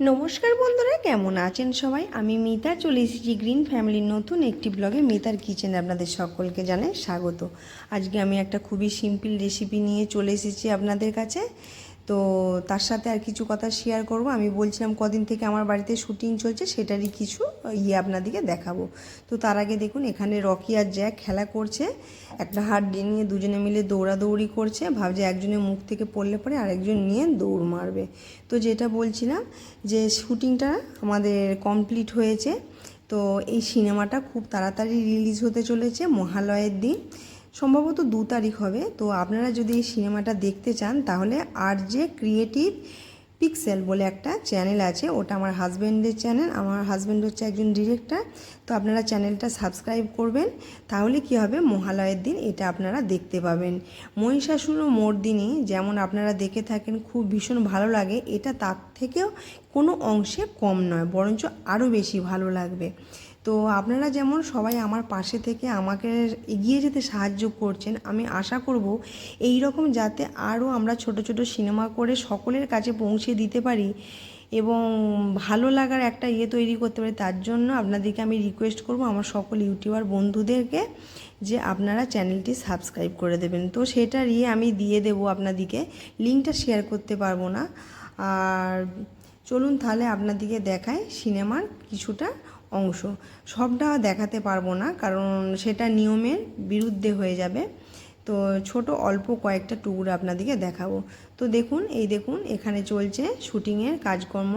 নমস্কার বন্ধুরা, কেমন আছেন সবাই? আমি মিতা, চলে এসেছি গ্রিন ফ্যামিলির নতুন একটি ব্লগে মিতার কিচেন আপনাদের সকলকে জানাই স্বাগত। আজকে আমি একটা খুবই সিম্পল রেসিপি নিয়ে চলে এসেছি আপনাদের কাছে। তো তার সাথে আর কিছু কথা শেয়ার করব। আমি বলছিলাম, কদিন থেকে আমার বাড়িতে শুটিং চলছে, সেটারই কিছু ইয়ে আপনাদেরকে দেখাবো। তো তার আগে দেখুন, এখানে রকি আর জ্যাক খেলা করছে। একটা হাত নিয়ে দুজনে মিলে দৌড়াদৌড়ি করছে। ভাবছে একজনের মুখ থেকে পড়লে পরে আরেকজন নিয়ে দৌড় মারবে। তো যেটা বলছিলাম যে শুটিংটা আমাদের কমপ্লিট হয়েছে। তো এই সিনেমাটা খুব তাড়াতাড়ি রিলিজ হতে চলেছে মহালয়ের দিন। সম্ভবত দু তারিখ হবে। তো আপনারা যদি এই সিনেমাটা দেখতে চান, তাহলে আর যে ক্রিয়েটিভ পিক্সেল বলে একটা চ্যানেল আছে। ওটা আমার হাজব্যান্ডের চ্যানেল আমার হাজব্যান্ড হচ্ছে একজন ডিরেক্টর তো আপনারা চ্যানেলটা সাবস্ক্রাইব করবেন, তাহলে কি হবে? মহালয়ের দিন এটা আপনারা দেখতে পাবেন। মহিষাসুর ও মর্দিনী যেমন আপনারা দেখে থাকেন, খুব ভীষণ ভালো লাগে। এটা তার থেকেও কোনো অংশে কম নয়, বরঞ্চ আরও বেশি ভালো লাগবে। তো আপনারা যেমন সবাই আমার পাশে থেকে আমাকে এগিয়ে যেতে সাহায্য করছেন, আমি আশা করব এই রকম যাতে আরও আমরা ছোট ছোট সিনেমা করে সকলের কাছে পৌঁছে দিতে পারি এবং ভালো লাগার একটা ইয়ে তৈরি করতে পারি, তার জন্য আপনাদেরকে আমি রিকোয়েস্ট করব আমার সকল ইউটিউবার বন্ধুদেরকে যে আপনারা চ্যানেলটি সাবস্ক্রাইব করে দেবেন। তো সেটার ইয়ে আমি দিয়ে দেবো আপনাদেরকে, লিঙ্কটা শেয়ার করতে পারব না। আর চলুন তাহলে আপনাদেরকে দেখায় সিনেমার কিছুটা অংশ। সবটা দেখাতে পারব না, কারণ সেটা নিয়মের বিরুদ্ধে হয়ে যাবে। তো ছোট, অল্প কয়েকটা টুকরো আপনাদেরকে দেখাবো। তো দেখুন, এই দেখুন, এখানে চলছে শুটিংয়ের কাজকর্ম।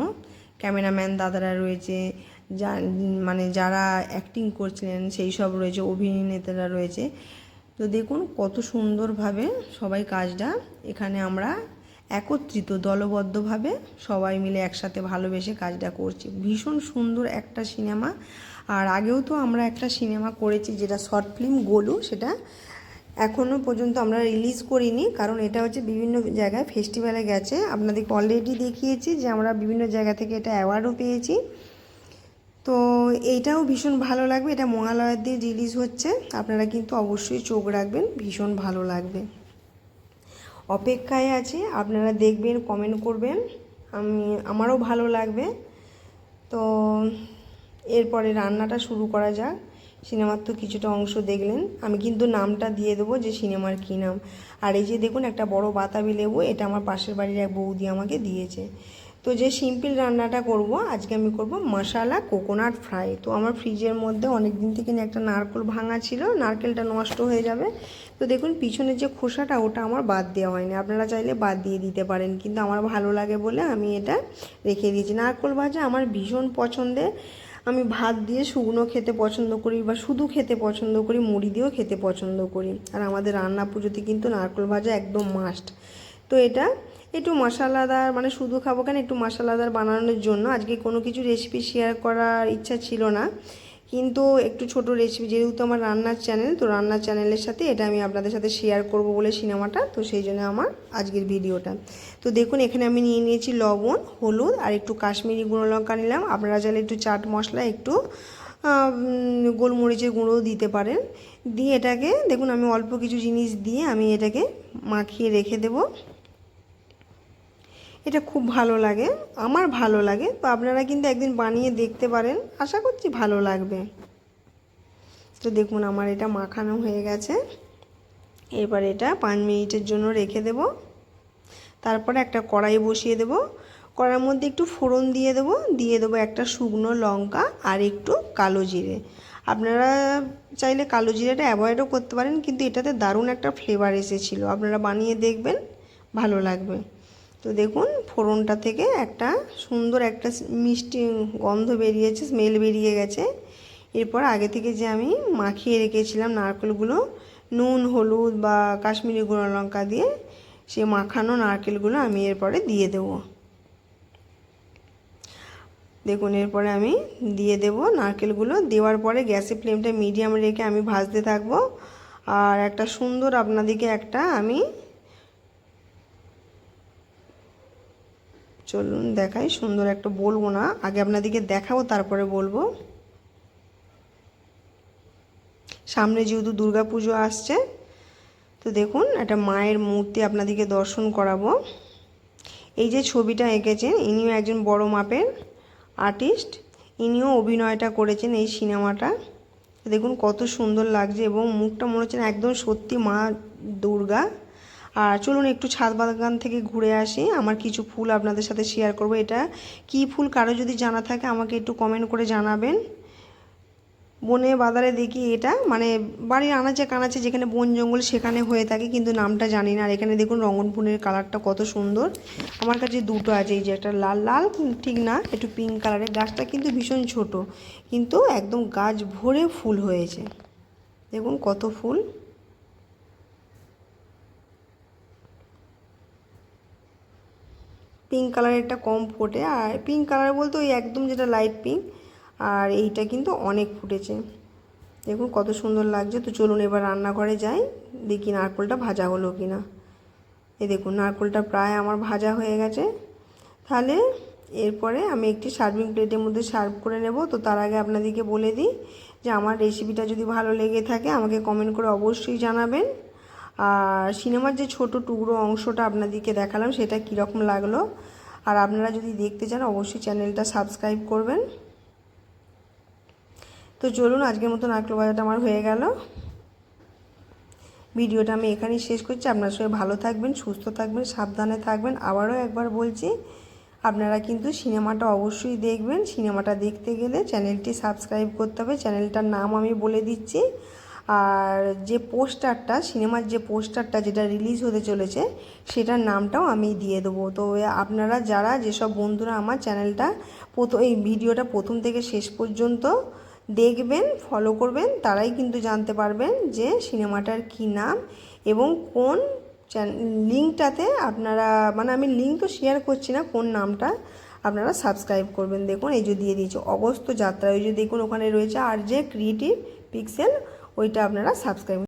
ক্যামেরাম্যান দাদারা রয়েছে, যা মানে যারা অ্যাক্টিং করছিলেন, সেই সব রয়েছে, অভিনেতারা রয়েছে। তো দেখুন, কত সুন্দরভাবে সবাই কাজটা, এখানে আমরা একত্রিত, দলবদ্ধভাবে সবাই মিলে একসাথে ভালোবেসে কাজটা করছি। ভীষণ সুন্দর একটা সিনেমা। আর আগেও তো আমরা একটা সিনেমা করেছি যেটা শর্ট ফিল্ম গোলু, সেটা এখনও পর্যন্ত আমরা রিলিজ করিনি, কারণ এটা হচ্ছে বিভিন্ন জায়গায় ফেস্টিভ্যালে গেছে। আপনাদেরকে অলরেডি দেখিয়েছি যে আমরা বিভিন্ন জায়গা থেকে এটা অ্যাওয়ার্ডও পেয়েছি। তো এইটাও ভীষণ ভালো লাগবে, এটা মহালয়ার দিয়ে রিলিজ হচ্ছে। আপনারা কিন্তু অবশ্যই চোখ রাখবেন, ভীষণ ভালো লাগবে। অপেক্ষায় আছে, আপনারা দেখবেন কমেন্ট করবেন। আমি, আমারও ভালো লাগবে। তো, এরপরে রান্নাটা শুরু করা যাক। সিনেমার তো কিছুটা অংশ দেখলেন। আমি কিন্তু নামটা দিয়ে দেবো যে সিনেমার কী নাম। আর এই যে দেখুন, একটা বড় বাতাবি লেবু, এটা আমার পাশের বাড়ির এক বৌদি আমাকে দিয়েছে। তো যে সিম্পল রান্নাটা করব, আজকে আমি করব মশালা কোকোনাট ফ্রাই। তো আমার ফ্রিজের মধ্যে অনেক দিন থেকে একটা নারকেল ভাঙা ছিল, নারকেলটা নষ্ট হয়ে যাবে। তো দেখুন, পিছনের যে খোসাটা, ওটা আমার বাদ দেওয়া হয়নি। আপনারা চাইলে বাদ দিয়ে দিতে পারেন, কিন্তু আমার ভালো লাগে বলে আমি এটা রেখে দিয়েছি। নারকেল ভাজা আমার ভীষণ পছন্দের। আমি ভাত দিয়ে শুকনো খেতে পছন্দ করি বা শুধু খেতে পছন্দ করি, মুড়ি দিয়েও খেতে পছন্দ করি। আর আমাদের রান্না পুজোতে কিন্তু নারকেল ভাজা একদম মাস্ট তো এটা একটু মশালাদার মানে শুধু খাব কেন, একটু মশলাদার বানানোর জন্য। আজকে কোনো কিছু রেসিপি শেয়ার করার ইচ্ছা ছিল না। কিন্তু একটু ছোট রেসিপি যেহেতু আমার রান্নার চ্যানেল তো রান্নার চ্যানেলের সাথে এটা আমি আপনাদের সাথে শেয়ার করব বলে সিনেমাটা, তো সেই জন্য আমার আজকের ভিডিওটা তো দেখুন, এখানে আমি নিয়ে নিয়েছি লবণ, হলুদ আর একটু কাশ্মীরি গুঁড়ো লঙ্কা নিলাম। আপনারা চাইলে একটু চাট মশলা, একটু গোলমরিচের গুঁড়োও দিতে পারেন। দিয়ে এটাকে, দেখুন, আমি অল্প কিছু জিনিস দিয়ে আমি এটাকে মাখিয়ে রেখে দেবো। এটা খুব ভালো লাগে, আমার ভালো লাগে। তো আপনারা কিন্তু একদিন বানিয়ে দেখতে পারেন, আশা করছি ভালো লাগবে। তো দেখুন আমার এটা মাখানো হয়ে গেছে। এবার এটা পাঁচ মিনিটের জন্য রেখে দেব। তারপরে একটা কড়াই বসিয়ে দেব। কড়াইয়ের মধ্যে একটু ফোড়ন দিয়ে দেব, দিয়ে দেবো একটা শুকনো লঙ্কা আর একটু কালো জিরে। আপনারা চাইলে কালো জিরেটা অ্যাভয়েডও করতে পারেন, কিন্তু এটাতে দারুণ একটা ফ্লেভার এসেছিল। আপনারা বানিয়ে দেখবেন, ভালো লাগবে। তো দেখুন, ফোড়নটা থেকে একটা সুন্দর একটা মিষ্টি গন্ধ বেরিয়েছে স্মেল বেরিয়ে গেছে। এরপর আগে থেকে যে আমি মাখিয়ে রেখেছিলাম নারকেলগুলো, নুন, হলুদ বা কাশ্মীরি গুঁড়ো লঙ্কা দিয়ে, সে মাখানো নারকেলগুলো আমি এরপরে দিয়ে দেব। দেখুন, এরপরে আমি দিয়ে দেব নারকেলগুলো। দেওয়ার পরে গ্যাসের ফ্লেমটা মিডিয়াম রেখে আমি ভাজতে থাকব। আর একটা সুন্দর আপনাদেরকে একটা আমি চলুন দেখাই, সুন্দর একটা বলব না। আগে আপনাদেরকে দেখাবো, তারপরে বলব। সামনে যেহেতু দুর্গা পুজো আসছে, তো দেখুন, একটা মায়ের মূর্তি আপনাদেরকে দর্শন করাবো। এই যে ছবিটা এঁকেছেন, ইনিও একজন বড় মাপের আর্টিস্ট, ইনিও অভিনয়টা করেছেন এই সিনেমাটা। দেখুন কত সুন্দর লাগছে এবং মুখটা মনে হচ্ছে একদম সত্যি মা দুর্গা। আর চলুন একটু ছাদ বাগান থেকে ঘুরে আসি। আমার কিছু ফুল আপনাদের সাথে শেয়ার করব। এটা কি ফুল কারও যদি জানা থাকে আমাকে একটু কমেন্ট করে জানাবেন। বনে বাজারে দেখি এটা। মানে বাড়ির আনাচে কানাচে যেখানে বন জঙ্গল সেখানে হয়ে থাকে, কিন্তু নামটা জানি না। আর এখানে দেখুন রঙন ফুলের কালারটা কত সুন্দর। আমার কাছে দুটো আছে, এই যে একটা লাল লাল, ঠিক না, একটু পিঙ্ক কালারের। গাছটা কিন্তু ভীষণ ছোট, কিন্তু একদম গাছ ভরে ফুল হয়েছে। দেখুন কত ফুল। পিঙ্ক কালারেরটা কম ফোটে। আর পিঙ্ক কালার বলতে ওই একদম যেটা লাইট পিঙ্ক আর এইটা কিন্তু অনেক ফুটেছে। দেখুন কত সুন্দর লাগছে। তো চলুন এবার রান্নাঘরে যাই, দেখি নারকোলটা ভাজা হলো কি না এই দেখুন, নারকোলটা প্রায় আমার ভাজা হয়ে গেছে। তাহলে এরপরে আমি একটি সার্ভিং প্লেটের মধ্যে সার্ভ করে নেব। তো তার আগে আপনাদেরকে বলে দিই যে আমার রেসিপিটা যদি ভালো লেগে থাকে, আমাকে কমেন্ট করে অবশ্যই জানাবেন। আর সিনেমার যে ছোট টুকরো অংশটা আপনাদেরকে দেখালাম, সেটা কীরকম লাগল? আর আপনারা যদি দেখতে চান, অবশ্যই চ্যানেলটা সাবস্ক্রাইব করবেন। তো চলুন, আজকের মতন নারকেল বাজারটা আমার হয়ে গেল। ভিডিওটা আমি এখানেই শেষ করছি। আপনার সঙ্গে ভালো থাকবেন, সুস্থ থাকবেন, সাবধানে থাকবেন। আবারও একবার বলছি, আপনারা কিন্তু সিনেমাটা অবশ্যই দেখবেন। সিনেমাটা দেখতে গেলে চ্যানেলটি সাবস্ক্রাইব করতে হবে। চ্যানেলটার নাম আমি বলে দিচ্ছি। আর যে পোস্টারটা, সিনেমার যে পোস্টারটা যেটা রিলিজ হতে চলেছে, সেটার নামটাও আমি দিয়ে দেবো। তো আপনারা যারা, যেসব বন্ধুরা আমার চ্যানেলটা প্রথম এই ভিডিওটা প্রথম থেকে শেষ পর্যন্ত দেখবেন ফলো করবেন, তারাই কিন্তু জানতে পারবেন যে সিনেমাটার কি নাম এবং কোন লিঙ্কটাতে আপনারা মানে আমি লিঙ্ক তো শেয়ার করছি না, কোন নামটা আপনারা সাবস্ক্রাইব করবেন। দেখুন, এই যে দিয়ে দিয়েছে, অগস্ত যাত্রা, ওই যে দেখুন, ওখানে রয়েছে আর যে ক্রিয়েটিভ পিক্সেল ওইটা আপনারা সাবস্ক্রাইব